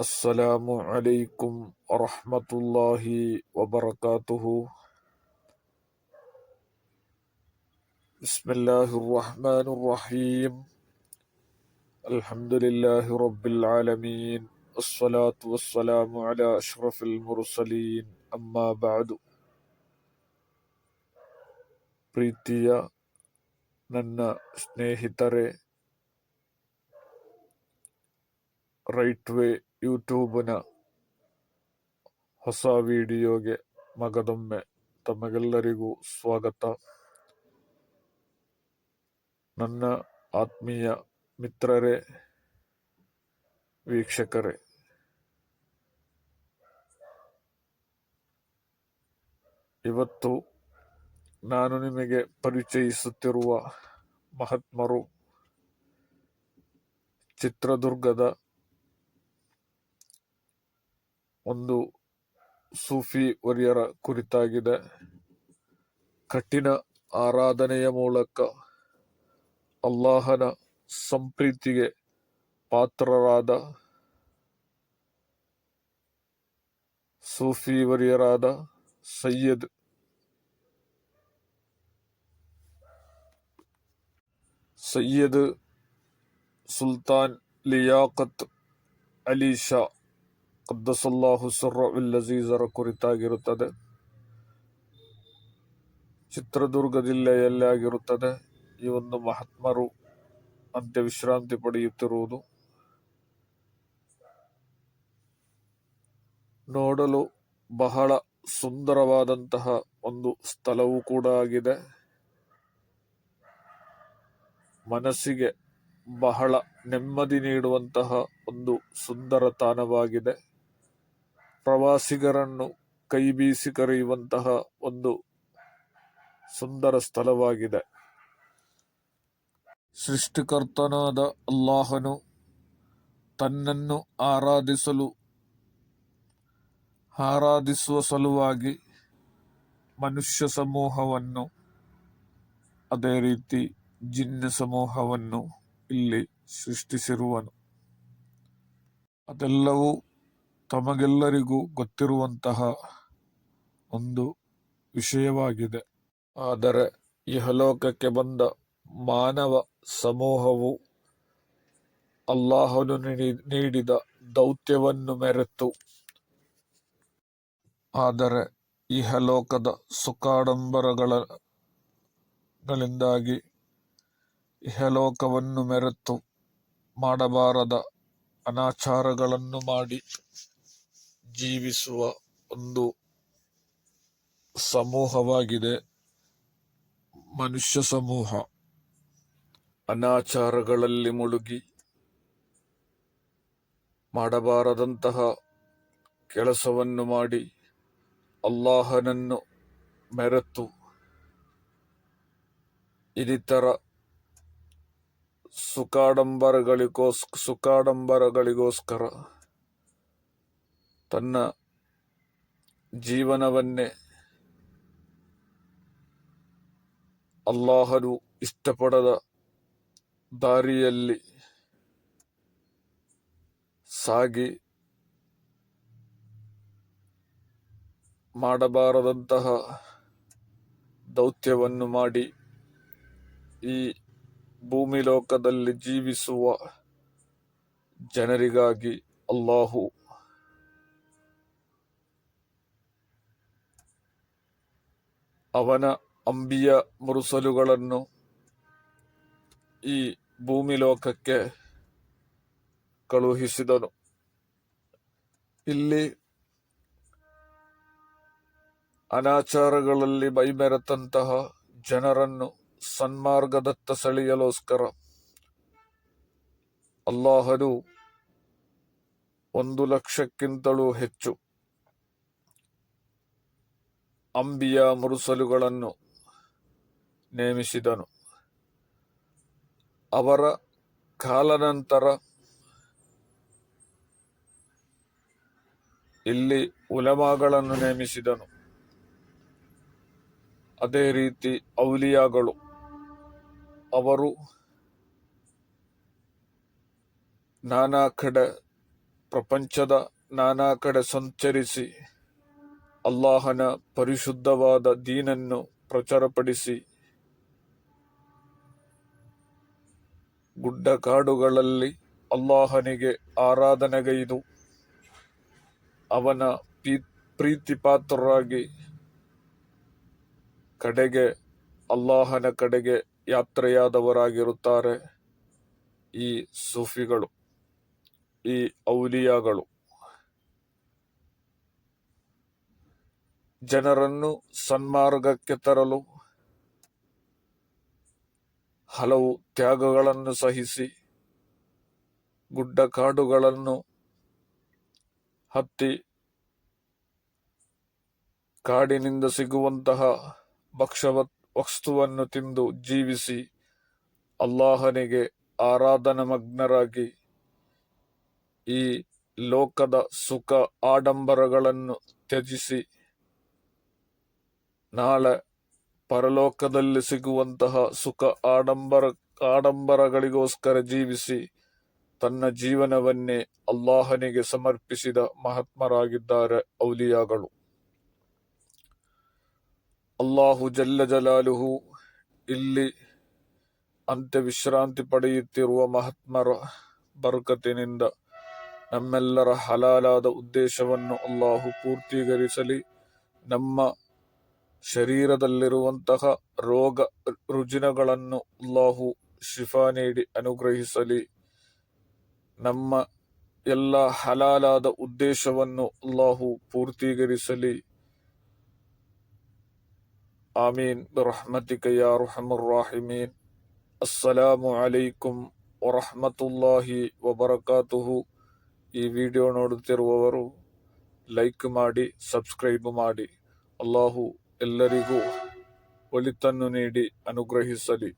السلام عليكم ورحمة الله وبركاته بسم الله الرحمن الرحيم الحمد لله رب العالمين الصلاة والسلام على أشرف المرسلين أما بعد ಪ್ರೀತಿಯ ನನ್ನ ಸ್ನೇಹಿತರೆ ರೈಟ್ ವೇ ಯೂಟ್ಯೂಬ್ನ ಹೊಸ ವಿಡಿಯೋಗೆ ಮಗದೊಮ್ಮೆ ತಮಗೆಲ್ಲರಿಗೂ ಸ್ವಾಗತ. ನನ್ನ ಆತ್ಮೀಯ ಮಿತ್ರರೇ, ವೀಕ್ಷಕರೇ, ಇವತ್ತು ನಾನು ನಿಮಗೆ ಪರಿಚಯಿಸುತ್ತಿರುವ ಮಹಾತ್ಮರು ಚಿತ್ರದುರ್ಗದ ಒಂದು ಸೂಫಿ ವರಿಯರ ಕುರಿತಾಗಿದೆ. ಕಠಿಣ ಆರಾಧನೆಯ ಮೂಲಕ ಅಲ್ಲಾಹನ ಸಂಪ್ರೀತಿಗೆ ಪಾತ್ರರಾದ ಸೂಫಿ ವರಿಯರಾದ ಸೈಯದ್ ಸೈಯದ್ ಸುಲ್ತಾನ್ ಲಿಯಾಕತ್ ಅಲಿ ಶಾ ಕದ್ದಸಲ್ಲಾಹು ಹುಸರ್ರ ಅಜೀಜರ ಕುರಿತಾಗಿರುತ್ತದೆ ಚಿತ್ರದುರ್ಗ ಜಿಲ್ಲೆಯಲ್ಲಿ ಆಗಿರುತ್ತದೆ ಈ ಒಂದು ಮಹಾತ್ಮರು ಅಂತ್ಯ ವಿಶ್ರಾಂತಿ ಪಡೆಯುತ್ತಿರುವುದು ನೋಡಲು ಬಹಳ ಸುಂದರವಾದಂತಹ ಒಂದು ಸ್ಥಳವೂ ಕೂಡ ಆಗಿದೆ ಮನಸ್ಸಿಗೆ ಬಹಳ ನೆಮ್ಮದಿ ನೀಡುವಂತಹ ಒಂದು ಸುಂದರ ತಾಣವಾಗಿದೆ ಪ್ರವಾಸಿಗರನ್ನು ಕೈ ಬೀಸಿ ಕರೆಯುವಂತಹ ಒಂದು ಸುಂದರ ಸ್ಥಳವಾಗಿದೆ. ಸೃಷ್ಟಿಕರ್ತನಾದ ಅಲ್ಲಾಹನು ತನ್ನನ್ನು ಆರಾಧಿಸಲು, ಆರಾಧಿಸುವ ಸಲುವಾಗಿ ಮನುಷ್ಯ ಸಮೂಹವನ್ನು, ಅದೇ ರೀತಿ ಜಿನ್ನ ಸಮೂಹವನ್ನು ಇಲ್ಲಿ ಸೃಷ್ಟಿಸಿರುವನು. ಅದೆಲ್ಲವೂ ತಮಗೆಲ್ಲರಿಗೂ ಗೊತ್ತಿರುವಂತಹ ಒಂದು ವಿಷಯವಾಗಿದೆ. ಆದರೆ ಇಹಲೋಕಕ್ಕೆ ಬಂದ ಮಾನವ ಸಮೂಹವು ಅಲ್ಲಾಹನು ನೀಡಿದ ದೌತ್ಯವನ್ನು ಮೆರೆತು. ಆದರೆ ಇಹಲೋಕದ ಸುಖಾಡಂಬರಗಳಿಂದಾಗಿ ಇಹಲೋಕವನ್ನು ಮೆರೆತು ಮಾಡಬಾರದ ಅನಾಚಾರಗಳನ್ನು ಮಾಡಿ ಜೀವಿಸುವ ಒಂದು ಸಮೂಹವಾಗಿದೆ. ಮನುಷ್ಯ ಸಮೂಹ. ಅನಾಚಾರಗಳಲ್ಲಿ ಮುಳುಗಿ ಮಾಡಬಾರದಂತಹ ಕೆಲಸವನ್ನು ಮಾಡಿ ಅಲ್ಲಾಹನನ್ನು ಮೆರೆತು ಇನ್ನಿತರ ಸುಖಾಡಂಬರಗಳಿಗೋಸ್, ಸುಖಾಡಂಬರಗಳಿಗೋಸ್ಕರ ತನ್ನ ಜೀವನವನ್ನೇ ಅಲ್ಲಾಹನು ಇಷ್ಟಪಡದ ದಾರಿಯಲ್ಲಿ ಸಾಗಿ ಮಾಡಬಾರದಂತಹ ದೌತ್ಯವನ್ನು ಮಾಡಿ ಈ ಭೂಮಿ ಲೋಕದಲ್ಲಿ ಜೀವಿಸುವ ಜನರಿಗಾಗಿ ಅಲ್ಲಾಹು ಅವನ ಅಂಬಿಯ ಮುರುಸಲುಗಳನ್ನು ಈ ಭೂಮಿ ಲೋಕಕ್ಕೆ ಕಳುಹಿಸಿದನು. ಇಲ್ಲಿ ಅನಾಚಾರಗಳಲ್ಲಿ ಮೈಮೆರೆತಂತಹ ಜನರನ್ನು ಸನ್ಮಾರ್ಗದತ್ತ ಸೆಳೆಯಲೋಸ್ಕರ ಅಲ್ಲಾಹನು ಒಂದು ಲಕ್ಷಕ್ಕಿಂತಲೂ ಹೆಚ್ಚು ಅಂಬಿಯ ಮುರುಸಲುಗಳನ್ನು ನೇಮಿಸಿದನು. ಅವರ ಕಾಲನಂತರ ಇಲ್ಲಿ ಉಲಮಾಗಳನ್ನು ನೇಮಿಸಿದನು. ಅದೇ ರೀತಿ ಔಲಿಯಾಗಳು. ಅವರು ನಾನಾ ಕಡೆ ಪ್ರಪಂಚದ ನಾನಾ ಕಡೆ ಸಂಚರಿಸಿ ಅಲ್ಲಾಹನ ಪರಿಶುದ್ಧವಾದ ದೀನನ್ನು ಪ್ರಚಾರಪಡಿಸಿ ಗುಡ್ಡಗಾಡುಗಳಲ್ಲಿ ಅಲ್ಲಾಹನಿಗೆ ಆರಾಧನೆಗೈದು ಅವನ ಪೀ- ಪ್ರೀತಿಪಾತ್ರರಾಗಿ ಕಡೆಗೆ, ಅಲ್ಲಾಹನ ಕಡೆಗೆ ಯಾತ್ರೆಯಾದವರಾಗಿರುತ್ತಾರೆ ಈ ಸೂಫಿಗಳು, ಈ ಔಲಿಯಾಗಳು. ಜನರನ್ನು ಸನ್ಮಾರ್ಗಕ್ಕೆ ತರಲು ಹಲವು ತ್ಯಾಗಗಳನ್ನು ಸಹಿಸಿ ಗುಡ್ಡ ಕಾಡುಗಳನ್ನು ಹತ್ತಿ ಕಾಡಿನಿಂದ ಸಿಗುವಂತಹ ಭಕ್ಷವ ವಸ್ತುವನ್ನು ತಿಂದು ಜೀವಿಸಿ ಅಲ್ಲಾಹನಿಗೆ ಆರಾಧನಮಗ್ನರಾಗಿ ಈ ಲೋಕದ ಸುಖ ಆಡಂಬರಗಳನ್ನು ತ್ಯಜಿಸಿ ನಾಳೆ ಪರಲೋಕದಲ್ಲಿ ಸಿಗುವಂತಹ ಸುಖ ಆಡಂಬರ, ಆಡಂಬರಗಳಿಗೋಸ್ಕರ ಜೀವಿಸಿ ತನ್ನ ಜೀವನವನ್ನೇ ಅಲ್ಲಾಹನಿಗೆ ಸಮರ್ಪಿಸಿದ ಮಹಾತ್ಮರಾಗಿದ್ದಾರೆ ಔಲಿಯಾಗಳು. ಅಲ್ಲಾಹು ಜಲ್ಲ ಜಲಾಲುಹು ಇಲ್ಲಿ ಅಂತ್ಯ ವಿಶ್ರಾಂತಿ ಪಡೆಯುತ್ತಿರುವ ಮಹಾತ್ಮರ ಬರ್ಕತಿನಿಂದ ನಮ್ಮೆಲ್ಲರ ಹಲಾಲಾದ ಉದ್ದೇಶವನ್ನು ಅಲ್ಲಾಹು ಪೂರ್ತೀಕರಿಸಲಿ. ನಮ್ಮ ಶರೀರದಲ್ಲಿರುವಂತಹ ರೋಗ ರುಜಿನಗಳನ್ನು ಅಲ್ಲಾಹು ಶಿಫಾ ನೀಡಿ ಅನುಗ್ರಹಿಸಲಿ. ನಮ್ಮ ಎಲ್ಲ ಹಲಾಲಾದ ಉದ್ದೇಶವನ್ನು ಅಲ್ಲಾಹು ಪೂರ್ತೀಕರಿಸಲಿ. ಆಮೀನ್. ರಹ್ಮತಿಕ ಯಾ ರಾಹಿಮೀನ್. ಅಸ್ಸಲಾಮು ಅಲೈಕುಂ ವರಹಮತುಲ್ಲಾಹಿ ವಬರಕಾತುಹು. ಈ ವಿಡಿಯೋ ನೋಡುತ್ತಿರುವವರು ಲೈಕ್ ಮಾಡಿ, ಸಬ್ಸ್ಕ್ರೈಬ್ ಮಾಡಿ. ಅಲ್ಲಾಹು ಎಲ್ಲರಿಗೂ ಒಳಿತನ್ನು ನೀಡಿ ಅನುಗ್ರಹಿಸಲಿ.